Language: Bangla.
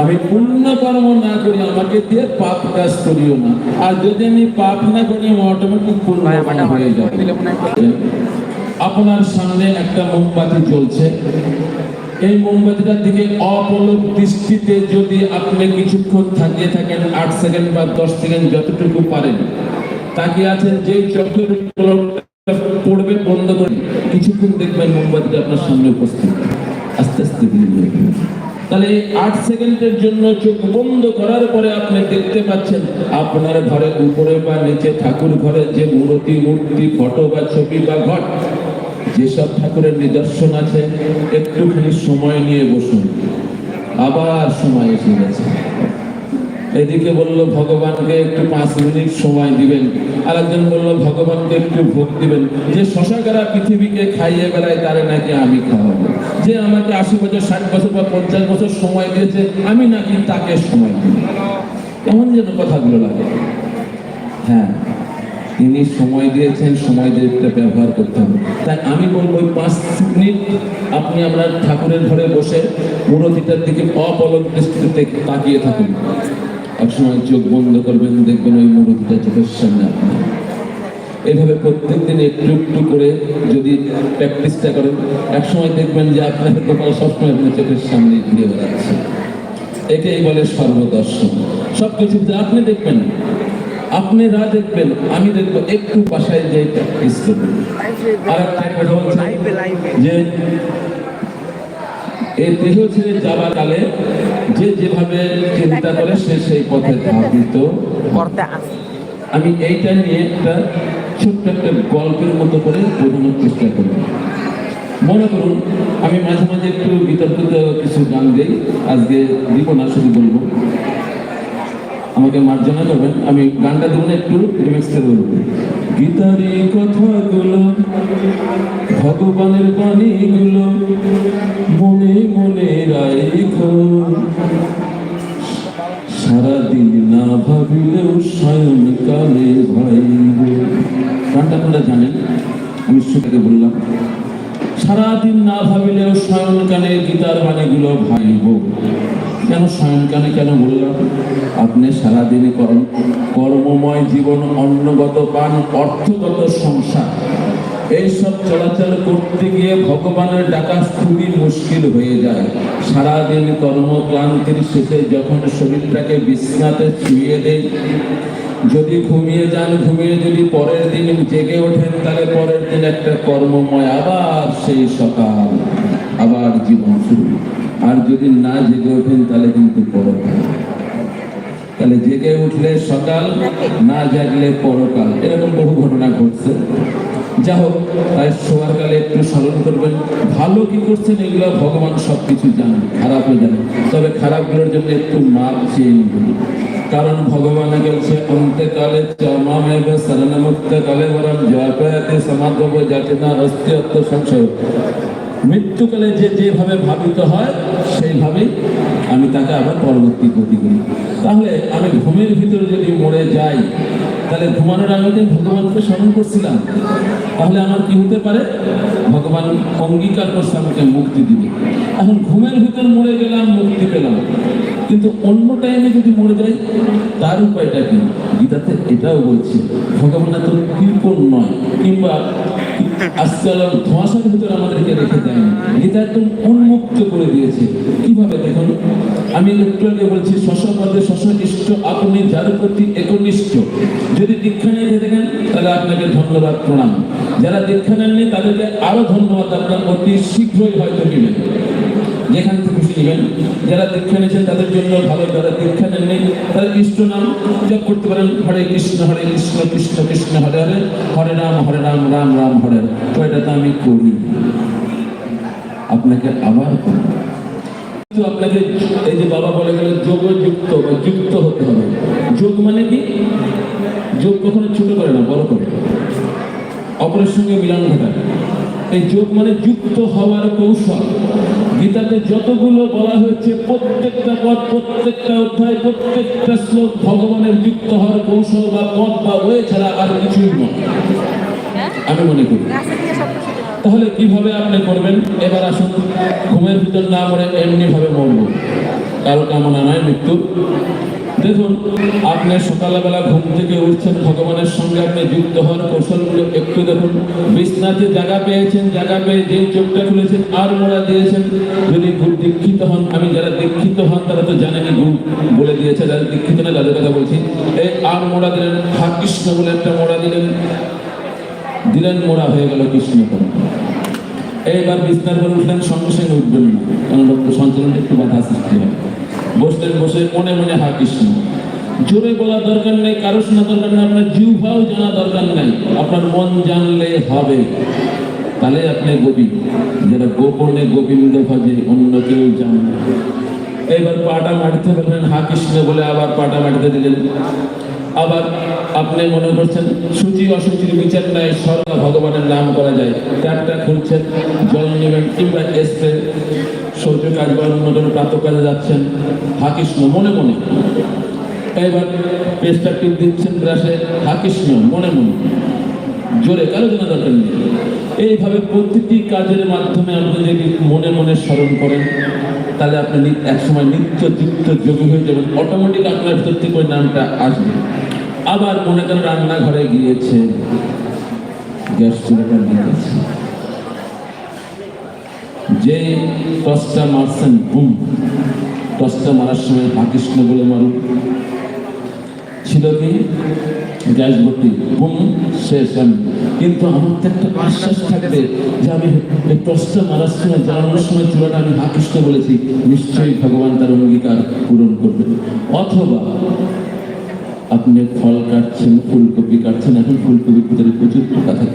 আমি পুণ্য কর্ম না করি আমাকে দিয়ে পাপ কাজ করিও না। আর যদি আমি পাপ না করি অটোমেটিক পুণ্য হয়ে যাবে। আপনার সামনে একটা মোমবাতি জ্বলছে। এই মোমবাতিটার দিকে অপলক দৃষ্টিতে যদি আপনি কিছুক্ষণ থাকিয়ে থাকেন আট সেকেন্ড বা দশ সেকেন্ড যতটুকু পারেন তাকিয়ে আছেন যে চোখের পড়বে বন্ধ করে কিছুক্ষণ দেখবেন মোমবাতিটা আপনার সামনে উপস্থিত। আস্তে আস্তে তাহলে আট সেকেন্ডের জন্য চোখ বন্ধ করার পরে আপনি দেখতে পাচ্ছেন, আপনার ঘরের উপরে বা নিচে ঠাকুর ঘরের যে মূর্তি মূর্তি, ফটো বা ছবি বা ঘট, যেসব ঠাকুরের নিদর্শন আছে, একটুখানি সময় নিয়ে বসুন। আবার সময় এসে গেছে। এদিকে বলল, ভগবানকে একটু পাঁচ মিনিট সময় দিবেন। আর একজন বলল, ভগবানকে একটু ভোগ দিবেন। যে শশাকারা পৃথিবীকে খাইয়ে বেড়ায়, তারে নাকি আমি খাওয়াবো। যে আমাকে আশি বছর, ষাট বছর বা পঞ্চাশ বছর সময় দিয়েছে, আমি নাকি তাকে সময় দিব। কেমন যেন কথাগুলো লাগে। হ্যাঁ তিনি সময় দিয়েছেন, সময় দিয়ে ব্যবহার করতে হবে। তাই আমি বলব, ওই পাঁচ মিনিট আপনি আপনার ঠাকুরের ঘরে বসে মূর্তিটার দিকে অপলক দৃষ্টিতে তাকিয়ে থাকুন। একসময় চোখ বন্ধ করবেন দেখবেন ওই মূর্তিটা চোখের সামনে আপনার। এইভাবে প্রত্যেকদিন একটু একটু করে যদি প্র্যাকটিসটা করেন একসময় দেখবেন যে আপনার কপাল সবসময় আপনার চোখের সামনে ঘুরে বেড়াচ্ছে। একেই বলে সর্বদর্শন। সব কিছু আপনি দেখবেন আপনারা দেখবেন আমি দেখব একটু বাসায় যে প্র্যাকটিস করবেন। আর একটা কথা যে এই দেহ ছেড়ে যাবার কালে যে যেভাবে চিন্তা করে সে সেই পথে ধাবিত আমি এইটা নিয়ে একটা ছোট্ট একটা গল্পের মতো করে বোঝানোর চেষ্টা করি। মনে করুন আমি মাঝে মাঝে একটু বিতর্কিত কিছু গান দিই। আজকে দিব না শুধু বলব। আমাকে মার্জনা করবেন। আমি গানটা দেবো না একটু রিমিক্স করে বলব গীতারি কথাগুলো ভগবানের বাণীগুলো মনে মনে রাইখো। সারাদিন না ভাবিলেও সায়নকালে ভাইব গানটা আপনারা জানেন? আমি সুখে বললাম। সারাদিন না ভাবিলেও শয়নকালে গীতার বাণীগুলো ভাইব কেন শয়নকালে কেন বললাম? আপনি সারাদিনই কর্ম কর্মময় জীবন, অন্নগত পান, অর্থগত সংসার। এইসব চলাচল করতে গিয়ে ভগবানের ডাকা খুবই মুশকিল হয়ে যায়। সারাদিন কর্মক্লান্তির শেষে যখন শরীরটাকে বিছনাতে শুয়ে দেয়, যদি ঘুমিয়ে যান, ঘুমিয়ে যদি পরের দিন জেগে ওঠেন, তাহলে পরের দিন একটা কর্মময় আবার সেই সকাল, আবার জীবন শুরু। আর যদি না জেগে ওঠেন, তাহলে কিন্তু সকাল না জাগলে পরকাল। এরকম বহু ঘটনা ঘটছে। যা হোক তাই শোয়ার কালে একটু স্মরণ করবেন। ভালো কি করছেন এগুলো ভগবান সব কিছু জানেন খারাপও জানেন। তবে খারাপগুলোর জন্য একটু মাপ চেয়ে নিবেন। কারণ ভগবান বলছে অন্ত্যকালে চমামেব শরণমুক্ত কালে বরং জয়পয়াতে সমাগম যাতে না অস্তি অত্য সংশয়। মৃত্যুকালে যে যেভাবে ভাবিত হয় সেইভাবেই আমি তাকে আবার পরবর্তী গতি করি। তাহলে আমি ঘুমের ভিতরে যদি মরে যাই, তাহলে ঘুমানোর আগে ভগবানকে স্মরণ করছিলাম। তাহলে আমার কি হতে পারে? ভগবান অঙ্গীকার করছে, আমাকে মুক্তি দিবে। এখন ঘুমের ভিতর মরে গেলাম, মুক্তি পেলাম। কিন্তু অন্য টাইমে যদি মরে যাই, তার উপায়টা কি? গীতাতে এটাও বলছি, ভগবান এত কিংবা আজকাল ধোঁয়াশার ভিতরে আমাদেরকে রেখে দেয় এটা একদম উন্মুক্ত করে দিয়েছে। কীভাবে দেখুন? আমি একটু বলছি শশপদে শশনিষ্ঠ, আপনি যার প্রতি একনিষ্ঠ। যদি দীক্ষা নিয়ে দেখেন তাহলে আপনাকে ধন্যবাদ, প্রণাম। যারা দীক্ষা নেননি, তাদেরকে আরও ধন্যবাদ আপনার অতি শীঘ্রই হয়তো নেবেন যেখান থেকে নেবেন যারা দীক্ষা নিয়েছেন তাদের জন্য ভালো যারা দীক্ষা নেননি তারা ইষ্ট নাম জপ করতে পারেন। হরে কৃষ্ণ হরে কৃষ্ণ কৃষ্ণ কৃষ্ণ, হরে হরে হরে রাম হরে রাম রাম রাম, হরে। তো এটা তো আমি করি। আপনাকে আবার কিন্তু আপনাকে এই যে বাবা বলে গেল যোগ যুক্ত বা যুক্ত হতে হবে। যোগ মানে কি? যোগ কখনো ছোট করে না, বড় করে। অপরের সঙ্গে মিলন ঘটায়। এই যোগ মানে যুক্ত হওয়ার কৌশল। গীতাতে যতগুলো বলা হয়েছে, প্রত্যেকটা পদ, প্রত্যেকটা অধ্যায়, প্রত্যেকটা শ্লোক ভগবানের যুক্ত হওয়ার কৌশল বা পদ বা ওয়ে ছাড়া আর কিছুই নয়। আমি মনে করি। তাহলে কীভাবে আপনি করবেন? এবার আসুন। ঘুমের ভিতর না মরে এমনি ভাবে মরবো। কারও কামনা নয় মৃত্যু। দেখুন, আপনি সকালবেলা ঘুম থেকে উঠছেন, ভগবানের সঙ্গে আপনি যুক্ত হন, কৌশলগুলো একটু দেখুন। বিছনাতে জায়গা পেয়েছেন, জায়গা পেয়ে যে চোখটা খুলেছেন, আর মোড়া দিয়েছেন, যদি গুরু দীক্ষিত হন, আমি যারা দীক্ষিত হন, তারা তো জানেনি গুরু বলে দিয়েছে, যারা দীক্ষিত না তাদের কথা বলছি। এই আর মোড়া দিলেন, হা, কৃষ্ণ বলে একটা মোড়া দিলেন। দিলেন মোড়া, হয়ে গেল কৃষ্ণ এইবার বিছনার করে উঠলেন, সঙ্গে সঙ্গে উঠবেন না কারণ সঞ্চালনে একটু বাধা সৃষ্টি হয়। বসলেন বসে মনে মনে হা কৃষ্ণ। জোরে বলা দরকার নেই, কারও শোনা দরকার নেই, আপনার জিহ্বাও জানা দরকার নেই, আপনার মন জানলে হবে। তাহলে আপনি গোপী যারা গোপনে গোবিন্দ ভাজে অন্য কেউ জানে না। এইবার পাটা মাটিতে বললেন, হা কৃষ্ণ বলে আবার পাটা মাটিতে দিলেন। আবার আপনি মনে করছেন, সূচি অসুচির বিচার নাই, সর্ব ভগবানের নাম করা যায়। ট্যাপটা খুলছেন, জল নেবেন, কিংবা স্প্রে সৌর্য কাজ বা অন্য কোনো কাজে যাচ্ছেন হাকৃষ্ণ মনে মনে। এবার পেস্টটা টিপ দিচ্ছেন ব্রাশে হাকৃষ্ণ মনে মনে। জোরে কারও জন্য দরকার নেই। এইভাবে প্রতিটি কাজের মাধ্যমে আপনি যদি মনে মনে স্মরণ করেন, তাহলে আপনি একসময় নিত্য যুক্ত যোগী হয়ে যাবেন। অটোমেটিক আপনার ভিতর থেকে ওই নামটা আসবে। আবার মনে করেন রান্নাঘরে গিয়েছে, গ্যাস চুলাটা নিয়েছে যে টসটা মারছেন, বুম টসটা মারার সময় কৃষ্ণ বলে মারুন ছিল কি? গ্যাস ভর্তি, বুম, শেষ, আমি। কিন্তু আমার তো একটা আশ্বাস থাকবে যে আমি এই টসটা মারার সময়, জ্বালানোর সময় চূড়াটা আমি হাকৃষ্ট বলেছি, নিশ্চয়ই ভগবান তার অঙ্গীকার পূরণ করবেন অথবা আপনি ফল কাটছেন, ফুলকপি কাটছেন, এখন ফুলকপির ভিতরে প্রচুর পোকা থাকে।